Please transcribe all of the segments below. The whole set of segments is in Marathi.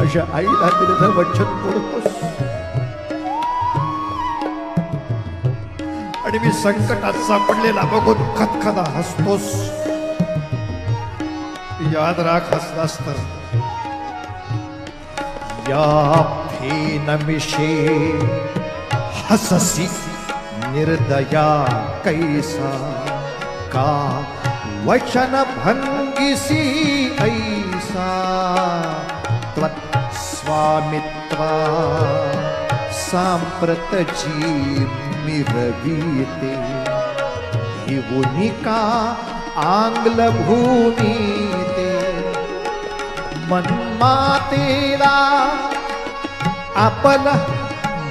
माझ्या आईला दिलेलं वचन बोलतोस आणि मी संकटात सापडलेला बघून खतखदा हसतोस. याद राख हसलास तर. या फेन मिशे हससी निर्दया कैसा का वचन भंगिसी ऐसा. त्वत् स्वामित्वा सांप्रतची हिवुनिका आङ्ग्लभूमीते। भूमी आपल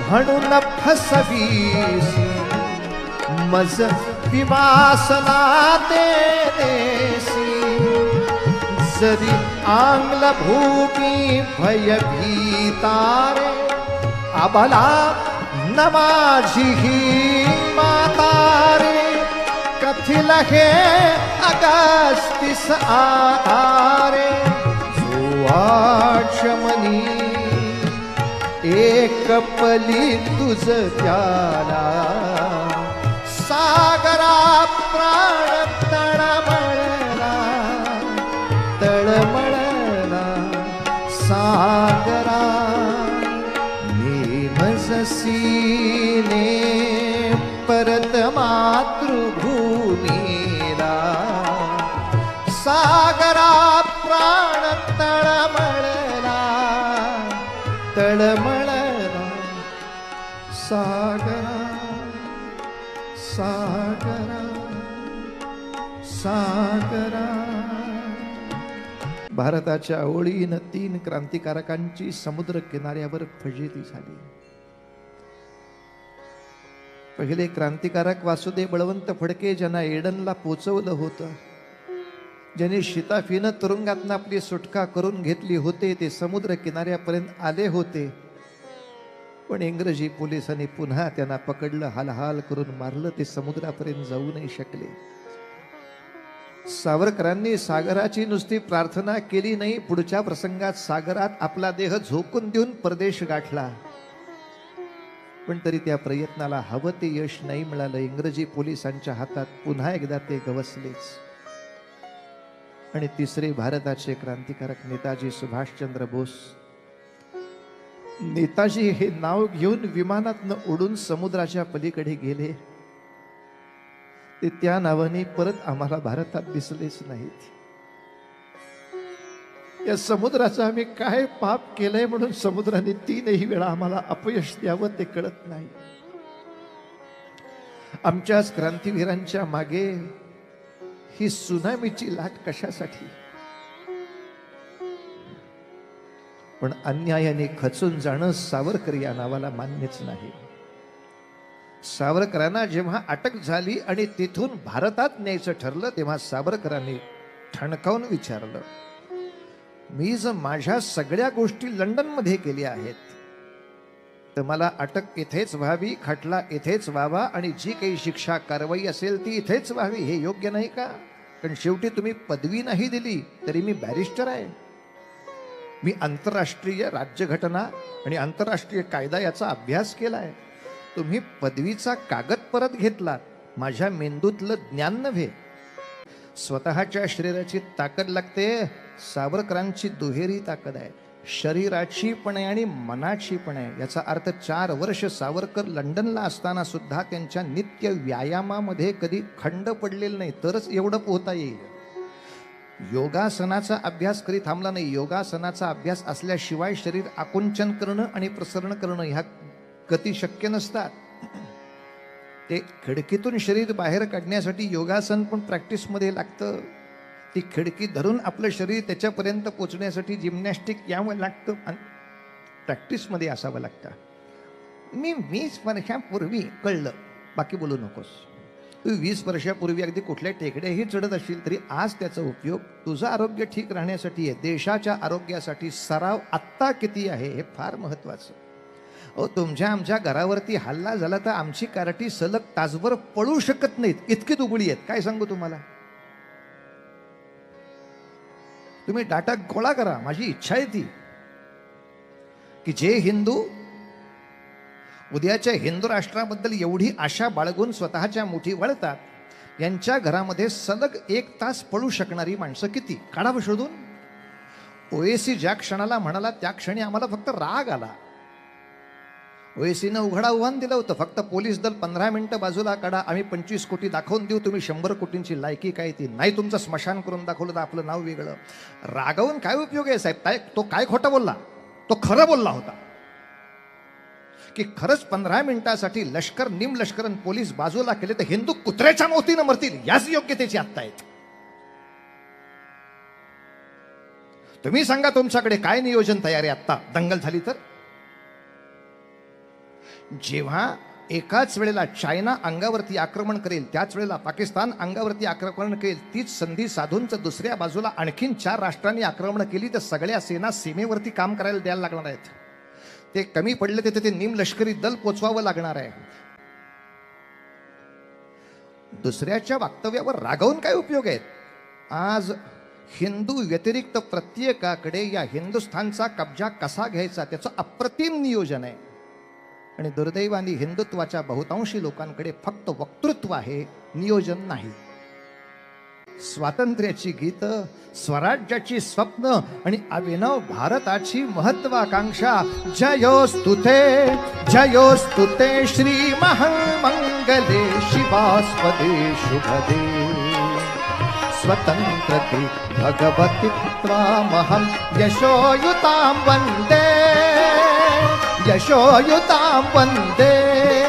म्हणून फसवीसी। मज विवासना ते देसी। जरी आंग्ल भूमी भयभीतारे अबला न माझी ही मातारे कथिल हे अगस्तिस आधारे जो आचमनी एक पली तुझ त्याला सागरा प्राण सागरा देमशीने परतमातृभूमिरा। सागरा प्राण तलमलरा सागरा सागरा सागरा। भारताच्या ओळीनं तीन क्रांतिकारकांची समुद्र किनाऱ्यावर फजिती झाली. पहिले क्रांतिकारक वासुदेव बळवंत फडके ज्यांना एडनला पोचवलं होतं ज्यांनी शिताफीनं तुरुंगातनं आपली सुटका करून घेतली होते ते समुद्र किनाऱ्यापर्यंत आले होते. पण इंग्रजी पोलिसांनी पुन्हा त्यांना पकडलं हालहाल करून मारलं ते समुद्रापर्यंत जाऊ नाही शकले. सावरकरांनी सागराची नुसती प्रार्थना केली नाही पुढच्या प्रसंगात सागरात आपला देह झोकून देऊन परदेश गाठला. पण तरी त्या प्रयत्नाला हवं ते यश नाही मिळालं. इंग्रजी पोलिसांच्या हातात पुन्हा एकदा ते गवसलेच. आणि तिसरे भारताचे क्रांतिकारक नेताजी सुभाषचंद्र बोस. नेताजी हे नाव घेऊन विमानातनं उडून समुद्राच्या पलीकडे गेले. ते त्या नावाने परत आम्हाला भारतात दिसलेच नाहीत. या समुद्राचं आम्ही काय पाप केलंय म्हणून समुद्राने तीनही वेळा आम्हाला अपयश द्यावं ते कळत नाही. आमच्याच क्रांतीवीरांच्या मागे ही सुनामीची लाट कशासाठी? पण अन्यायाने खचून जाणं सावरकर या नावाला मान्यच नाही. सावरकरांना जेव्हा अटक झाली आणि तिथून भारतात न्यायचं ठरलं तेव्हा सावरकरांनी ठणकावून विचारलं मी जर माझ्या सगळ्या गोष्टी लंडनमध्ये केल्या आहेत तर मला अटक इथेच व्हावी खटला इथेच व्हावा आणि जी काही शिक्षा कारवाई असेल ती इथेच व्हावी हे योग्य नाही का? कारण शेवटी तुम्ही पदवी नाही दिली तरी मी बॅरिस्टर आहे. मी आंतरराष्ट्रीय राज्यघटना आणि आंतरराष्ट्रीय कायदा याचा अभ्यास केला आहे तुम्ही पदवीचा कागद परत घेतलात माझ्या मेंदूतलं ज्ञान नव्हे. स्वतःच्या शरीराची ताकद लागते सावरकरांची दुहेरी ताकद आहे शरीराची पण आहे आणि मनाची पण आहे. याचा अर्थ चार वर्ष सावरकर लंडनला असताना सुद्धा त्यांच्या नित्य व्यायामामध्ये कधी खंड पडलेलं नाही तरच एवढं पोहता येईल. योगासनाचा अभ्यास कधी थांबला नाही. योगासनाचा अभ्यास असल्याशिवाय शरीर आकुंचन करणं आणि प्रसरण करणं ह्या गती शक्य नसतात. ते खिडकीतून शरीर बाहेर काढण्यासाठी योगासन पण प्रॅक्टिसमध्ये लागतं. ती खिडकी धरून आपलं शरीर त्याच्यापर्यंत पोचण्यासाठी जिम्नॅस्टिक यावं लागतं आणि प्रॅक्टिसमध्ये असावं लागतं. मी वीस वर्षापूर्वी कळलं. बाकी बोलू नकोस. तू वीस वर्षापूर्वी अगदी कुठल्या टेकड्याही चढत असशील तरी आज त्याचा उपयोग तुझं आरोग्य ठीक राहण्यासाठी आहे. देशाच्या आरोग्यासाठी सराव आत्ता किती आहे हे फार महत्त्वाचं. अहो तुमच्या आमच्या घरावरती हल्ला झाला तर आमची कार्टी सलग तासभर पळू शकत नाहीत. इतकी दुबळी आहेत. काय सांगू तुम्हाला? तुम्ही डाटा गोळा करा. माझी इच्छा आहे ती. की जे हिंदू उद्याच्या हिंदू राष्ट्राबद्दल एवढी आशा बाळगून स्वतःच्या मुठी वळतात यांच्या घरामध्ये सलग एक तास पळू शकणारी माणसं किती? काढावं शोधून. ओएसी ज्या क्षणाला म्हणाला त्या क्षणी आम्हाला फक्त राग आला. ओएसीनं उघडा आव्हान दिलं होतं. फक्त पोलीस दल पंधरा मिनिटं बाजूला काढा. आम्ही पंचवीस कोटी दाखवून देऊ. तुम्ही शंभर कोटींची लायकी काय ती नाही. तुमचं स्मशान करून दाखवलं तर आपलं नाव वेगळं. रागावून काय उपयोग आहे साहेब? काय तो काय खोटं बोलला? तो खरं बोलला होता. की खरंच पंधरा मिनिटासाठी लष्कर निम लष्कर पोलीस बाजूला केले तर हिंदू कुत्र्याच्या मोतीनं मरतील. याच योग्यतेची आत्ता आहेत. तुम्ही सांगा तुमच्याकडे काय नियोजन तयार आहे आत्ता? दंगल झाली तर? जेव्हा एकाच वेळेला चायना अंगावरती आक्रमण करेल त्याच वेळेला पाकिस्तान अंगावरती आक्रमण करेल तीच संधी साधूनच दुसऱ्या बाजूला आणखीन चार राष्ट्रांनी आक्रमण केली तर सगळ्या सेना सीमेवरती काम करायला द्यायला लागणार आहेत. ते कमी पडले तिथे ते निम लष्करी दल पोचवावं लागणार आहे. दुसऱ्याच्या वक्तव्यावर रागवून काय उपयोग आहेत? आज हिंदू व्यतिरिक्त प्रत्येकाकडे या हिंदुस्थानचा कब्जा कसा घ्यायचा त्याचं अप्रतिम नियोजन आहे. आणि दुर्दैवाने हिंदुत्वाच्या बहुतांशी लोकांकडे फक्त वक्तृत्व आहे नियोजन नाही. स्वातंत्र्याची गीत स्वराज्याची स्वप्न आणि अभिनव भारताची महत्वाकांक्षा. जयोस्तुते जयोस्तुते श्री मंगले शिवास्पदे शुभदे. स्वतंत्रते भगवती त्वामहं यशोयुतां वन्दे. यशोयुतां वन्दे